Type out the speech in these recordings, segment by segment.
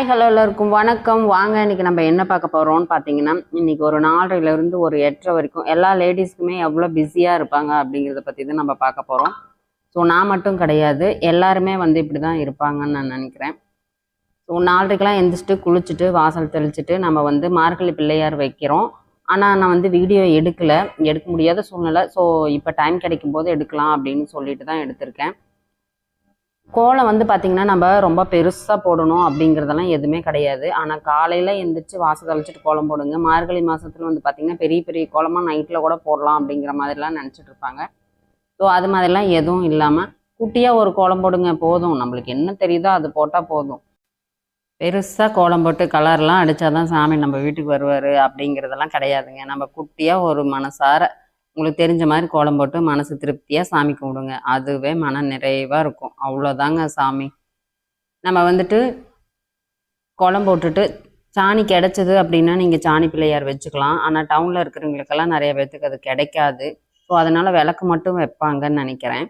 Hi hello எல்லாருக்கும் வணக்கம். வாங்க இன்னைக்கு நம்ம என்ன பார்க்க போகிறோம்னு பார்த்தீங்கன்னா இன்றைக்கி ஒரு நாலரைலேருந்து ஒரு எட்டரை வரைக்கும் எல்லா லேடிஸ்க்குமே எவ்வளோ பிஸியாக இருப்பாங்க அப்படிங்கிறத பற்றி தான் நம்ம பார்க்க போகிறோம் ஸோ நான் மட்டும் கிடையாது. எல்லாருமே வந்து இப்படி தான் இருப்பாங்கன்னு நான் நினைக்கிறேன். ஸோ நாலரைக்கெலாம் எந்திரிச்சிட்டு குளிச்சுட்டு வாசல் தெளிச்சுட்டு நம்ம வந்து மார்கழி பிள்ளையார் வைக்கிறோம். ஆனால் நான் வந்து வீடியோ எடுக்கலை. எடுக்க முடியாத சூழ்நிலை. ஸோ இப்போ டைம் கிடைக்கும் போது எடுக்கலாம் அப்படின்னு சொல்லிட்டு தான் எடுத்திருக்கேன். கோலம் வந்து பார்த்திங்கன்னா நம்ம ரொம்ப பெருசாக போடணும் அப்படிங்கிறதெல்லாம் எதுவுமே கிடையாது. ஆனால் காலையில் எழுந்திரிச்சு வாசல் தெளிச்சிட்டு கோலம் போடுங்க. மார்கழி மாதத்துல வந்து பார்த்திங்கன்னா பெரிய பெரிய கோலமாக நைட்டில் கூட போடலாம் அப்படிங்கிற மாதிரிலாம் நினச்சிட்டு இருப்பாங்க. ஸோ அது மாதிரிலாம் எதுவும் இல்லாமல் குட்டியாக ஒரு கோலம் போடுங்க போதும். நம்மளுக்கு என்ன தெரியுதோ அது போட்டால் போதும். பெருசாக கோலம் போட்டு கலர்லாம் அடித்தாதான் சாமி நம்ம வீட்டுக்கு வருவார் அப்படிங்கிறதெல்லாம் கிடையாதுங்க. நம்ம குட்டியாக ஒரு மனசார உங்களுக்கு தெரிஞ்ச மாதிரி கோலம் போட்டு மனசு திருப்தியாக சாமி கும்பிடுங்க. அதுவே மன நிறைவாக இருக்கும். அவ்வளோதாங்க சாமி. நம்ம வந்துட்டு கோலம் போட்டுட்டு சாணி கிடைச்சது அப்படின்னா நீங்கள் சாணி பிள்ளையார் வச்சுக்கலாம். ஆனால் டவுனில் இருக்கிறவங்களுக்கெல்லாம் நிறைய பேர்த்துக்கு அது கிடைக்காது. ஸோ அதனால் விளக்கு மட்டும் வைப்பாங்கன்னு நினைக்கிறேன்.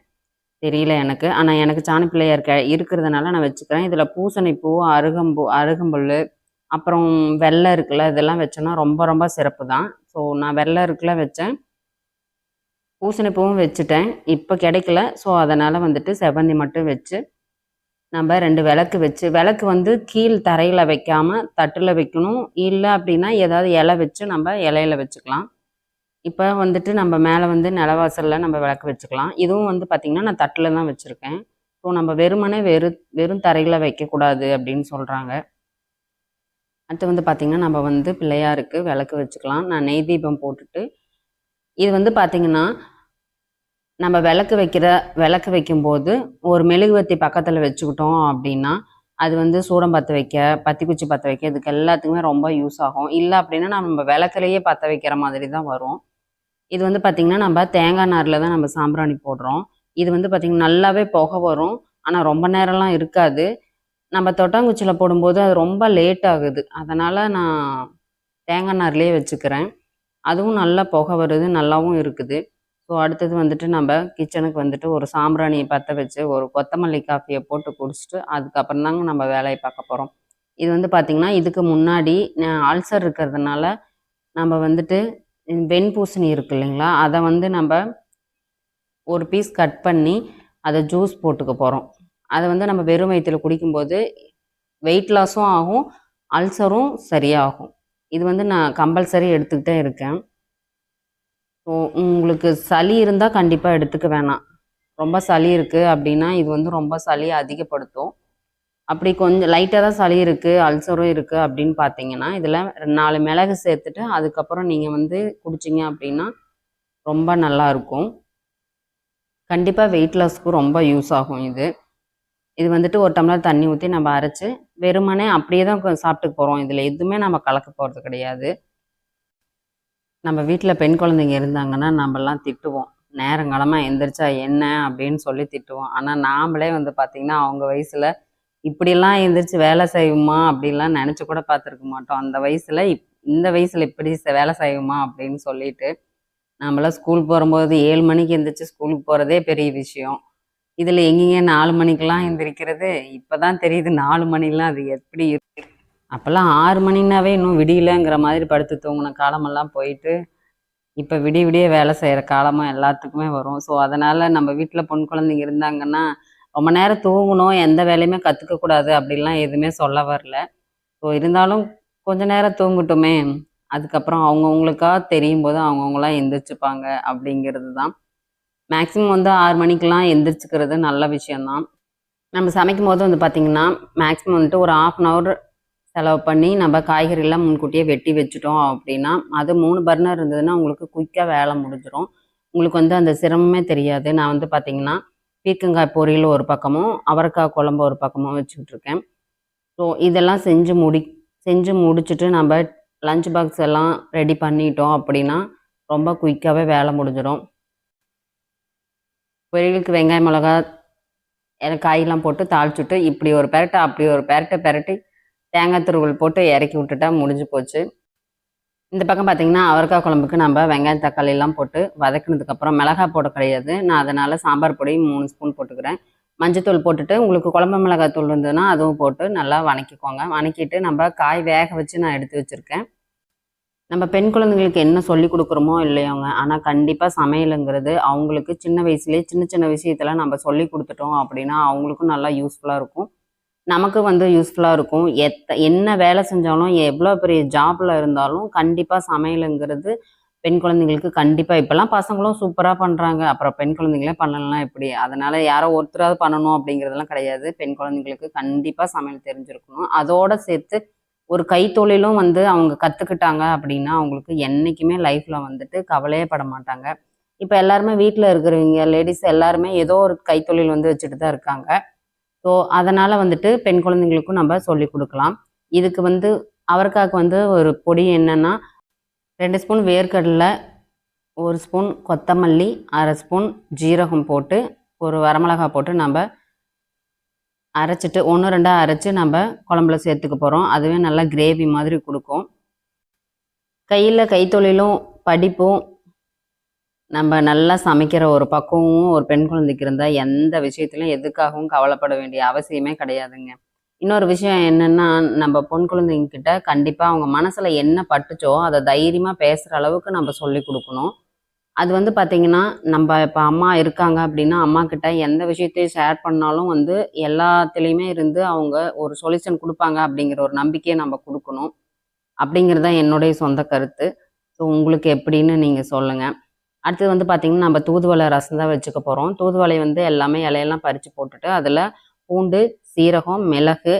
தெரியல எனக்கு. ஆனால் எனக்கு சாணி பிள்ளையார் கெ இருக்கிறதுனால நான் வச்சுக்கிறேன். இதில் பூசணி அருகம்பூ அருகம்புல் அப்புறம் வெள்ளை இருக்குல்ல இதெல்லாம் வச்சோன்னா ரொம்ப ரொம்ப சிறப்பு தான் ஸோ நான் வெள்ளை இருக்குல்ல வச்சேன். பூசணிப்பூவும் வச்சுட்டேன். இப்போ கிடைக்கல. ஸோ அதனால் வந்துட்டு செவ்வந்தி மட்டும் வச்சு நம்ம ரெண்டு விளக்கு வச்சு விளக்கு வந்து கீழ் தரையில் வைக்காமல் தட்டில் வைக்கணும். இல்லை அப்படின்னா ஏதாவது இலை வச்சு நம்ம இலையில வச்சுக்கலாம். இப்போ வந்துட்டு நம்ம மேலே வந்து நிலவாசலில் நம்ம விளக்கு வச்சுக்கலாம். இதுவும் வந்து பார்த்திங்கன்னா நான் தட்டில் தான் வச்சுருக்கேன். ஸோ நம்ம வெறுமனே வெறு வெறும் தரையில் வைக்கக்கூடாது அப்படின்னு சொல்கிறாங்க அடுத்து வந்து பார்த்திங்கன்னா நம்ம வந்து பிள்ளையாருக்கு விளக்கு வச்சுக்கலாம். நான் நெய் தீபம் போட்டுட்டு இது வந்து பார்த்திங்கன்னா நம்ம விளக்கு வைக்கிற விளக்கு வைக்கும்போது ஒரு மெழுகுவர்த்தி பக்கத்தில் வச்சுக்கிட்டோம் அப்படின்னா அது வந்து சூடம் பற்ற வைக்க பத்தி குச்சி பற்ற வைக்க இதுக்கு எல்லாத்துக்குமே ரொம்ப யூஸ் ஆகும். இல்லை அப்படின்னா நம்ம விளக்குலையே பற்ற வைக்கிற மாதிரி தான் வரும். இது வந்து பார்த்திங்கன்னா நம்ம தேங்காய் நாரில் தான் நம்ம சாம்பிராணி போடுறோம். இது வந்து பார்த்திங்கன்னா நல்லாவே புகை வரும். ஆனால் ரொம்ப நேரம்லாம் இருக்காது. நம்ம தொட்டாங்குச்சியில் போடும்போது அது ரொம்ப லேட் ஆகுது. அதனால் நான் தேங்காய் நார்லேயே வச்சுக்கிறேன். அதுவும் நல்லா புகை வருது நல்லாவும் இருக்குது. ஸோ அடுத்தது வந்துட்டு நம்ம கிச்சனுக்கு வந்துட்டு ஒரு சாம்பிராணியை பற்ற வச்சு ஒரு கொத்தமல்லி காஃபியை போட்டு குடிச்சிட்டு அதுக்கப்புறம் தாங்க நம்ம வேலையை பார்க்க போகிறோம் இது வந்து பார்த்திங்கன்னா இதுக்கு முன்னாடி அல்சர் இருக்கிறதுனால நம்ம வந்துட்டு வெண்பூசணி இருக்கு இல்லைங்களா? அதை வந்து நம்ம ஒரு பீஸ் கட் பண்ணி அதை ஜூஸ் போட்டுக்க போகிறோம் அதை வந்து நம்ம வெறும் வயிற்றில் குடிக்கும்போது வெயிட் லாஸும் ஆகும் அல்சரும் சரியாகும். இது வந்து நான் கம்பல்சரி எடுத்துக்கிட்டே இருக்கேன். ஸோ உங்களுக்கு சளி இருந்தால் கண்டிப்பாக எடுத்துக்க வேணாம். ரொம்ப சளி இருக்குது அப்படின்னா இது வந்து ரொம்ப சளியை அதிகப்படுத்தும். அப்படி கொஞ்சம் லைட்டாக தான் சளி இருக்குது அல்சரும் இருக்குது அப்படின்னு பார்த்தீங்கன்னா இதில் நாலு மிளகு சேர்த்துட்டு அதுக்கப்புறம் நீங்கள் வந்து குடிச்சிங்க அப்படின்னா ரொம்ப நல்லா இருக்கும். கண்டிப்பாக வெயிட் லாஸ்க்கு ரொம்ப யூஸ் ஆகும் இது. இது வந்துட்டு ஒரு டம்ளர் தண்ணி ஊற்றி நம்ம அரைச்சி வெறுமனே அப்படியே தான் சாப்பிட்டு போகிறோம் இதில் எதுவுமே நம்ம கலக்க போகிறது கிடையாது. நம்ம வீட்டில் பெண் குழந்தைங்க இருந்தாங்கன்னா நம்மலாம் திட்டுவோம். நேரங்காலமாக எந்திரிச்சா என்ன? அப்படின்னு சொல்லி திட்டுவோம். ஆனால் நாமளே வந்து பார்த்திங்கன்னா அவங்க வயசில் இப்படிலாம் எந்திரிச்சு வேலை செய்வோமா அப்படிலாம் நினச்சி கூட பார்த்துருக்க மாட்டோம். அந்த வயசில் இப் இந்த வயசில் இப்படி வேலை செய்வோமா அப்படின்னு சொல்லிட்டு நம்மளாம் ஸ்கூல் போகும்போது ஏழு மணிக்கு எந்திரிச்சு ஸ்கூலுக்கு போகிறதே பெரிய விஷயம். இதில் எங்கேங்க நாலு மணிக்கெல்லாம் எந்திரிக்கிறது? இப்போ தான் தெரியுது நாலு மணிலாம் அது எப்படி இருக்கு? அப்போல்லாம் ஆறு மணினாவே இன்னும் விடியலங்கிற மாதிரி படுத்து தூங்கின காலமெல்லாம் போயிட்டு இப்போ விடிய விடிய வேலை செய்கிற காலமாக எல்லாத்துக்குமே வரும். ஸோ அதனால் நம்ம வீட்டில் பொன் குழந்தைங்க இருந்தாங்கன்னா ரொம்ப நேரம் தூங்கணும் எந்த வேலையுமே கற்றுக்க கூடாது அப்படிலாம் எதுவுமே சொல்ல வரல. ஸோ இருந்தாலும் கொஞ்ச நேரம் தூங்கட்டுமே. அதுக்கப்புறம் அவங்கவுங்களுக்கா தெரியும் போது அவங்கவுங்களாம் எந்திரிச்சுப்பாங்க அப்படிங்கிறது தான் மேக்ஸிமம் வந்து ஆறு மணிக்கெலாம் எந்திரிச்சுக்கிறது நல்ல விஷயம்தான். நம்ம சமைக்கும் போது வந்து பார்த்திங்கன்னா மேக்ஸிமம் வந்துட்டு ஒரு ஆஃப் அன் ஹவர் செலவு பண்ணி நம்ம காய்கறிலாம் முன்கூட்டியே வெட்டி வச்சுட்டோம் அப்படின்னா அது மூணு பர்னர் இருந்ததுன்னா உங்களுக்கு குயிக்காக வேலை முடிஞ்சிடும் உங்களுக்கு வந்து அந்த சிரமமே தெரியாது. நான் வந்து பார்த்திங்கன்னா பீர்க்கங்காய் பொரியல் ஒரு பக்கமும் அவரைக்காய் குழம்பு ஒரு பக்கமும் வச்சுக்கிட்டு இருக்கேன் ஸோ இதெல்லாம் செஞ்சு முடி செஞ்சு முடிச்சுட்டு நம்ம லஞ்ச் பாக்ஸ் எல்லாம் ரெடி பண்ணிட்டோம் அப்படின்னா ரொம்ப குயிக்காகவே வேலை முடிஞ்சிடும் பொரியலுக்கு வெங்காயம் மிளகா எல்லாம் காயெல்லாம் போட்டு தாளிச்சுட்டு இப்படி ஒரு பெரட்டை அப்படி ஒரு பெரட்டை பெரட்டி தேங்காய் துருவல் போட்டு இறக்கி விட்டுட்டா முடிஞ்சு போச்சு. இந்த பக்கம் பார்த்தீங்கன்னா அவரைக்காய் குழம்புக்கு நம்ம வெங்காயம் தக்காளி எல்லாம் போட்டு வதக்குனதுக்கப்புறம் மிளகாய் போட கிடையாது. நான் அதனால் சாம்பார் பொடி மூணு ஸ்பூன் போட்டுக்கிறேன். மஞ்சத்தூள் போட்டுட்டு உங்களுக்கு குழம்பு மிளகாய் தூள் இருந்ததுன்னா அதுவும் போட்டு நல்லா வணக்கிக்கோங்க. வணக்கிட்டு நம்ம காய் வேக வச்சு நான் எடுத்து வச்சுருக்கேன். நம்ம பெண் குழந்தைங்களுக்கு என்ன சொல்லி கொடுக்குறோமோ இல்லையோங்க. ஆனால் கண்டிப்பாக சமையலுங்கிறது அவங்களுக்கு சின்ன வயசுலேயே சின்ன சின்ன விஷயத்தில் நம்ம சொல்லி கொடுத்துட்டோம் அப்படின்னா அவங்களுக்கும் நல்லா யூஸ்ஃபுல்லாக இருக்கும். நமக்கு வந்து யூஸ்ஃபுல்லாக இருக்கும். எத்த என்ன வேலை செஞ்சாலும் எவ்வளோ பெரிய ஜாப்பில் இருந்தாலும் கண்டிப்பாக சமையலுங்கிறது பெண் குழந்தைங்களுக்கு கண்டிப்பாக இப்போல்லாம் பசங்களும் சூப்பராக பண்ணுறாங்க அப்புறம் பெண் குழந்தைங்களே பண்ணலாம் எப்படி? அதனால் யாரோ ஒருத்தராவது பண்ணணும் அப்படிங்கிறதெல்லாம் கிடையாது. பெண் குழந்தைங்களுக்கு கண்டிப்பாக சமையல் தெரிஞ்சிருக்கணும். அதோட சேர்த்து ஒரு கைத்தொழிலும் வந்து அவங்க கற்றுக்கிட்டாங்க அப்படின்னா அவங்களுக்கு என்றைக்குமே லைஃப்பில் வந்துட்டு கவலையே பட மாட்டாங்க. இப்போ எல்லாருமே வீட்டில் இருக்கிறவங்க லேடிஸ் எல்லாருமே ஏதோ ஒரு கைத்தொழில் வந்து வச்சுட்டு தான் இருக்காங்க. ஸோ அதனால் வந்துட்டு பெண் குழந்தைங்களுக்கும் நம்ம சொல்லி கொடுக்கலாம். இதுக்கு வந்து அவரைக்காக்கு வந்து ஒரு பொடி என்னென்னா ரெண்டு ஸ்பூன் வேர்க்கடலை ஒரு ஸ்பூன் கொத்தமல்லி அரை ஸ்பூன் ஜீரகம் போட்டு ஒரு வரமிளகாய் போட்டு நம்ம அரைச்சிட்டு ஒன்று ரெண்டாக அரைச்சி நம்ம குழம்புல சேர்த்துக்க போகிறோம் அதுவே நல்லா கிரேவி மாதிரி கொடுக்கும். கையில் கைத்தொழிலும் படிப்பும் நம்ம நல்லா சமைக்கிற ஒரு பக்குவமும் ஒரு பெண் குழந்தைக்கு இருந்தால் எந்த விஷயத்துலையும் எதுக்காகவும் கவலைப்பட வேண்டிய அவசியமே கிடையாதுங்க. இன்னொரு விஷயம் என்னென்னா நம்ம பொன் குழந்தைங்க கிட்ட கண்டிப்பாக அவங்க மனசில் என்ன பட்டுச்சோ அதை தைரியமாக பேசுகிற அளவுக்கு நம்ம சொல்லி கொடுக்கணும். அது வந்து பார்த்திங்கன்னா நம்ம இப்போ அம்மா இருக்காங்க அப்படின்னா அம்மா கிட்ட எந்த விஷயத்தையும் ஷேர் பண்ணாலும் வந்து எல்லாத்துலேயுமே இருந்து அவங்க ஒரு சொல்யூஷன் கொடுப்பாங்க அப்படிங்கிற ஒரு நம்பிக்கையை நம்ம கொடுக்கணும். அப்படிங்கிறது தான் என்னுடைய சொந்த கருத்து. ஸோ உங்களுக்கு எப்படின்னு நீங்கள் சொல்லுங்கள் அடுத்தது வந்து பார்த்திங்கன்னா நம்ம தூதுவளை ரசம் தான் வச்சுக்க போகிறோம் தூதுவளை வந்து எல்லாமே இலையெல்லாம் பறித்து போட்டுட்டு அதில் பூண்டு சீரகம் மிளகு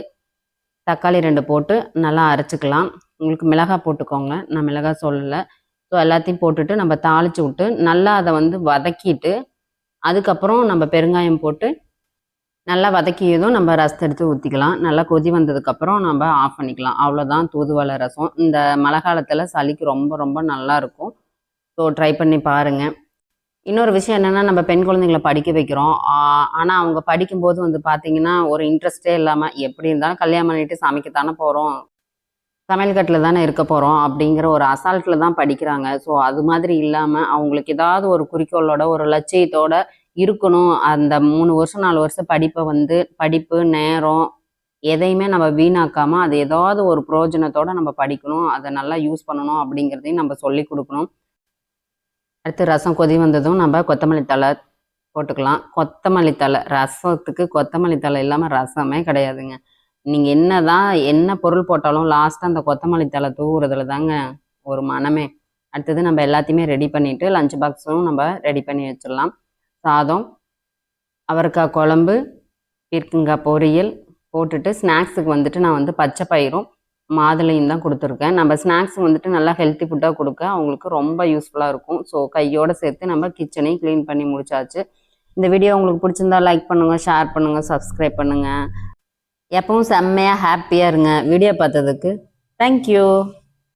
தக்காளி ரெண்டு போட்டு நல்லா அரைச்சிக்கலாம். உங்களுக்கு மிளகாய் போட்டுக்கோங்க. நான் மிளகாய் சொல்லலை. ஸோ எல்லாத்தையும் போட்டுட்டு நம்ம தாளித்து விட்டு நல்லா அதை வந்து வதக்கிட்டு அதுக்கப்புறம் நம்ம பெருங்காயம் போட்டு நல்லா வதக்கியதும் நம்ம ரசத்தை எடுத்து ஊற்றிக்கலாம் நல்லா கொதி வந்ததுக்கப்புறம் நம்ம ஆஃப் பண்ணிக்கலாம். அவ்வளோதான் தூதுவளை ரசம். இந்த மழை காலத்தில் சளிக்கு ரொம்ப ரொம்ப நல்லாயிருக்கும் ஸோ ட்ரை பண்ணி பாருங்கள் இன்னொரு விஷயம் என்னென்னா நம்ம பெண் குழந்தைங்களை படிக்க வைக்கிறோம். ஆனால் அவங்க படிக்கும்போது வந்து பார்த்தீங்கன்னா ஒரு இன்ட்ரெஸ்டே இல்லாமல் எப்படி இருந்தாலும் கல்யாணம் பண்ணிட்டு சமைக்கத்தானே போகிறோம் சமையல் கட்டில் தானே இருக்க போகிறோம் அப்படிங்கிற ஒரு அசால்ட்டில் தான் படிக்கிறாங்க. ஸோ அது மாதிரி இல்லாமல் அவங்களுக்கு ஏதாவது ஒரு குறிக்கோளோட ஒரு லட்சியத்தோட இருக்கணும். அந்த மூணு வருஷம் நாலு வருஷம் படிப்பை வந்து படிப்பு நேரம் எதையுமே நம்ம வீணாக்காமல் அது ஏதாவது ஒரு பிரயோஜனத்தோடு நம்ம படிக்கணும். அதை நல்லா யூஸ் பண்ணணும் அப்படிங்கிறதையும் நம்ம சொல்லி கொடுக்கணும். அடுத்து ரசம் கொதி வந்ததும் நம்ம கொத்தமல்லி தழை போட்டுக்கலாம். கொத்தமல்லி தழை ரசத்துக்கு கொத்தமல்லி தழை இல்லாமல் ரசமே கிடையாதுங்க. நீங்கள் என்ன தான் என்ன பொருள் போட்டாலும் லாஸ்ட்டாக அந்த கொத்தமல்லி தழை தூவுறதுல தாங்க ஒரு மனமே. அடுத்தது நம்ம எல்லாத்தையுமே ரெடி பண்ணிவிட்டு லஞ்ச் பாக்ஸும் நம்ம ரெடி பண்ணி வச்சிடலாம். சாதம் அவரைக்காய் குழம்பு பீர்க்கங்காய் பொரியல் போட்டுட்டு ஸ்நாக்ஸுக்கு வந்துட்டு நான் வந்து பச்சை பயிரும் மாதுளையும் தான் கொடுத்துருக்கேன். நம்ம ஸ்நாக்ஸ் வந்துட்டு நல்லா ஹெல்த்தி ஃபுட்டாக கொடுக்க அவங்களுக்கு ரொம்ப யூஸ்ஃபுல்லாக இருக்கும். ஸோ கையோடு சேர்த்து நம்ம கிச்சனையும் க்ளீன் பண்ணி முடிச்சாச்சு. இந்த வீடியோ உங்களுக்கு பிடிச்சிருந்தா லைக் பண்ணுங்கள் ஷேர் பண்ணுங்கள் சப்ஸ்கிரைப் பண்ணுங்கள் எப்பவும் செம்மையாக ஹாப்பியாக இருங்க. வீடியோ பார்த்ததுக்கு தேங்க்யூ